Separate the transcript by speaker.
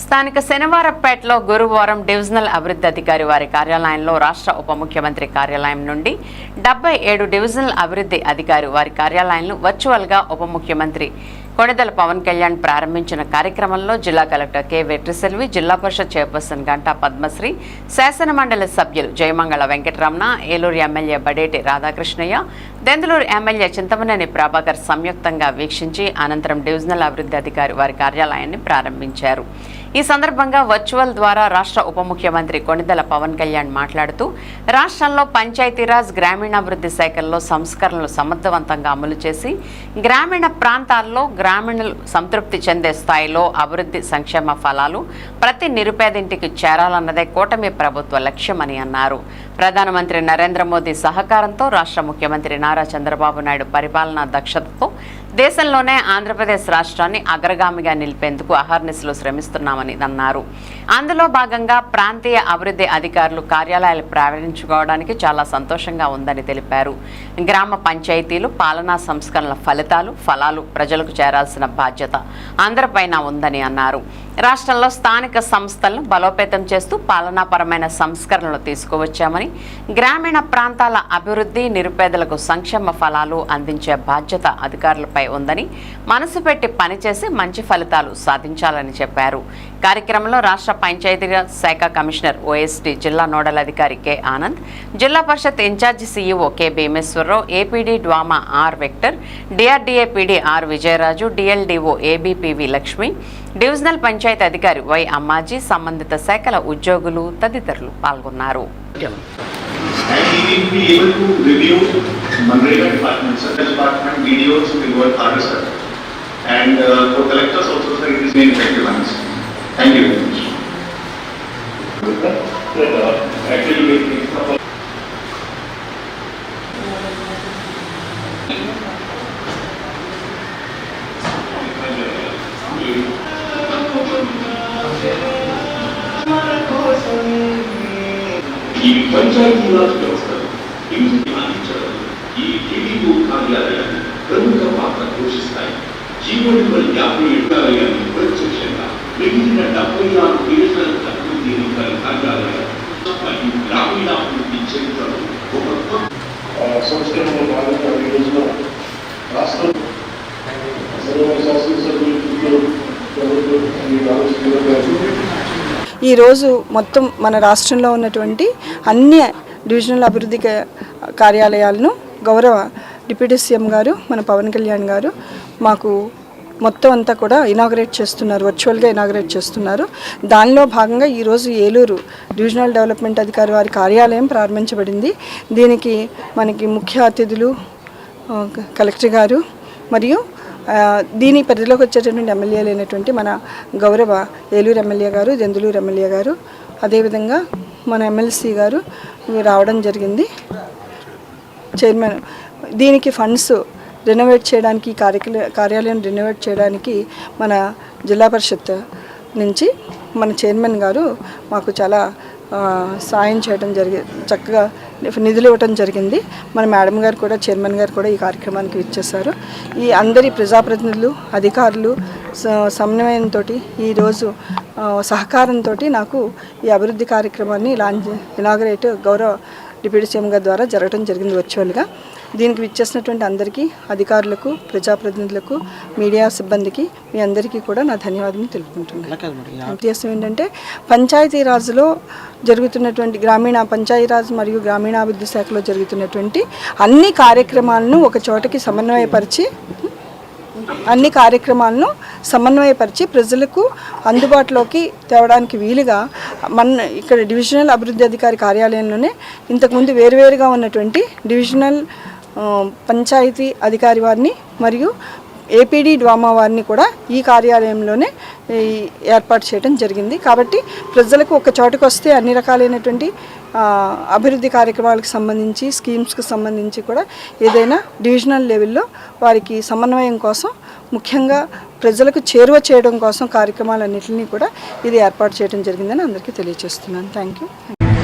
Speaker 1: స్థానిక శనివారపేటలో గురువారం డివిజనల్ అభివృద్ధి అధికారి వారి కార్యాలయంలో రాష్ట్ర ఉప ముఖ్యమంత్రి కార్యాలయం నుండి డెబ్బై ఏడు డివిజనల్ అభివృద్ధి అధికారి వారి కార్యాలయంలో వర్చువల్గా ఉప ముఖ్యమంత్రి కొణిదల పవన్ కళ్యాణ్ ప్రారంభించిన కార్యక్రమంలో జిల్లా కలెక్టర్ కె వెట్రిసెల్వి జిల్లా పరిషత్ చైర్పర్సన్ గంటా పద్మశ్రీ శాసన మండలి సభ్యులు జయమంగళ వెంకటరమణ ఏలూరు ఎమ్మెల్యే బడేటి రాధాకృష్ణయ్య దెందులూరు ఎమ్మెల్యే చింతమనేని ప్రభాకర్ సంయుక్తంగా వీక్షించి అనంతరం డివిజనల్ అభివృద్ధి అధికారి వారి కార్యాలయాన్ని ప్రారంభించారు. ఈ సందర్భంగా వర్చువల్ ద్వారా రాష్ట్ర ఉప ముఖ్యమంత్రి కొణిదల పవన్ కళ్యాణ్ మాట్లాడుతూ రాష్ట్రంలో పంచాయతీరాజ్ గ్రామీణాభివృద్ధి శాఖల్లో సంస్కరణలు సమర్థవంతంగా అమలు చేసి గ్రామీణ ప్రాంతాల్లో గ్రామీణులు సంతృప్తి చెందే స్థాయిలో అభివృద్ధి సంక్షేమ ఫలాలు ప్రతి నిరుపేదింటికి చేరాలన్నదే కూటమి ప్రభుత్వ లక్ష్యమని అన్నారు. ప్రధానమంత్రి నరేంద్ర మోదీ సహకారంతో రాష్ట్ర ముఖ్యమంత్రి నారా చంద్రబాబు నాయుడు పరిపాలనా దక్షతతో దేశంలోనే ఆంధ్రప్రదేశ్ రాష్ట్రాన్ని అగ్రగామిగా నిలిపేందుకు అహర్నిశలు శ్రమిస్తున్నామని అన్నారు అందులో భాగంగా ప్రాంతీయ అభివృద్ధి అధికారులు కార్యాలయాలు ప్రారంభించుకోవడానికి చాలా సంతోషంగా ఉందని తెలిపారు. గ్రామ పంచాయతీలు పాలనా సంస్కరణల ఫలితాలు ఫలాలు ప్రజలకు చేరాల్సిన బాధ్యత అందరిపైన ఉందని అన్నారు. రాష్ట్రంలో స్థానిక సంస్థలను బలోపేతం చేస్తూ పాలనాపరమైన సంస్కరణలు తీసుకువచ్చామని గ్రామీణ ప్రాంతాల అభివృద్ధి నిరుపేదలకు సంక్షేమ ఫలాలు అందించే బాధ్యత అధికారులపై ఉందని మనసు పెట్టి పనిచేసి మంచి ఫలితాలు సాధించాలని చెప్పారు. కార్యక్రమంలో రాష్ట్ర పంచాయతీరాజ్ శాఖ కమిషనర్ ఓఎస్టీ జిల్లా నోడల్ అధికారి కె ఆనంద్ జిల్లా పరిషత్ in charge CEO K Bhimeswararao APD DWMA R Victor DRDA PD R Vijayaraju DLDO ABPV Lakshmi divisional panchayat అధికారి వై అమ్మాజీ సంబంధిత శాఖల ఉద్యోగులు తదితరులు పాల్గొన్నారు.
Speaker 2: And we will be able to review Mandreva department, circle department, videos will work harder, sir. And uh, for collectors also, sir, it is an effective answer. Thank you very much. Actually, ಈ ಪಂಚಾಯತ್ ರಾಜ್ ఇంటికి అందించడం ఈ టీడీఓ కార్యాలయాన్ని ప్రముఖ పాత్ర పోషిస్తాయి జీవోడుపై యాభై కార్యాలయాన్ని ప్రత్యక్షంగా మిగిలిన డెబ్బై ఆరు డివిజనల్ అభివృద్ధి అధికారి కార్యాలయాలు మరియు గ్రామీణాభివృద్ధి చరిత్రలో ఒక
Speaker 3: సంస్కరణలో భాగంగా ఈ రోజున రాష్ట్రం సర్వ శాసనసభ్యులు
Speaker 4: ఈరోజు మొత్తం మన రాష్ట్రంలో ఉన్నటువంటి అన్ని డివిజనల్ అభివృద్ధి కార్యాలయాలను గౌరవ డిప్యూటీ సీఎం గారు మన పవన్ కళ్యాణ్ గారు మాకు మొత్తం అంతా కూడా ఇనాగరేట్ చేస్తున్నారు వర్చువల్గా ఇనాగరేట్ చేస్తున్నారు. దానిలో భాగంగా ఈరోజు ఏలూరు డివిజనల్ డెవలప్మెంట్ అధికారి వారి కార్యాలయం ప్రారంభించబడింది. దీనికి మనకి ముఖ్య అతిథులు కలెక్టర్ గారు మరియు దీని పరిధిలోకి వచ్చేటటువంటి ఎమ్మెల్యేలు అయినటువంటి మన గౌరవ ఏలూరు ఎమ్మెల్యే గారు జందులూరు ఎమ్మెల్యే గారు. అదేవిధంగా మన ఎమ్మెల్సీ గారు రావడం జరిగింది. చైర్మన్ దీనికి ఫండ్స్ రెనోవేట్ చేయడానికి కార్యక్రమ కార్యాలయం రెనోవేట్ చేయడానికి మన జిల్లా పరిషత్ నుంచి మన చైర్మన్ గారు మాకు చాలా సాయం చేయడం జరిగి చక్కగా నిధులు ఇవ్వటం జరిగింది. మన మేడం గారు కూడా చైర్మన్ గారు కూడా ఈ కార్యక్రమానికి ఇచ్చేశారు ఈ అందరి ప్రజాప్రతినిధులు అధికారులు స- సమన్వయంతో ఈరోజు సహకారంతో నాకు ఈ అభివృద్ధి కార్యక్రమాన్ని లాంచ్ ఇనాగరేట్ గౌరవ డిప్యూటీ సీఎం గారి ద్వారా జరగడం జరిగింది వర్చువల్గా. దీనికి విచ్చేసినటువంటి అందరికీ అధికారులకు ప్రజాప్రతినిధులకు మీడియా సిబ్బందికి మీ అందరికీ కూడా నా ధన్యవాదాలు తెలుపుకుంటున్నాను. ఉద్దేశం ఏంటంటే పంచాయతీరాజ్లో జరుగుతున్నటువంటి గ్రామీణ పంచాయతీరాజ్ మరియు గ్రామీణాభివృద్ధి శాఖలో జరుగుతున్నటువంటి అన్ని కార్యక్రమాలను ఒక చోటకి సమన్వయపరిచి అన్ని కార్యక్రమాలను సమన్వయపరిచి ప్రజలకు అందుబాటులోకి తేవడానికి వీలుగా మన ఇక్కడ డివిజనల్ అభివృద్ధి అధికారి కార్యాలయంలోనే ఇంతకుముందు వేరువేరుగా ఉన్నటువంటి డివిజనల్ పంచాయతీ అధికారి వారిని మరియు ఏపీడీ డ్వామా వారిని కూడా ఈ కార్యాలయంలోనే ఏర్పాటు చేయడం జరిగింది. కాబట్టి ప్రజలకు ఒక చోటుకు వస్తే అన్ని రకాలైనటువంటి అభివృద్ధి కార్యక్రమాలకు సంబంధించి స్కీమ్స్కి సంబంధించి కూడా ఏదైనా డివిజనల్ లెవెల్లో వారికి సమన్వయం కోసం ముఖ్యంగా ప్రజలకు చేరువ చేయడం కోసం కార్యక్రమాలన్నింటినీ కూడా ఇది ఏర్పాటు చేయడం జరిగిందని అందరికీ తెలియజేస్తున్నాను. Thank you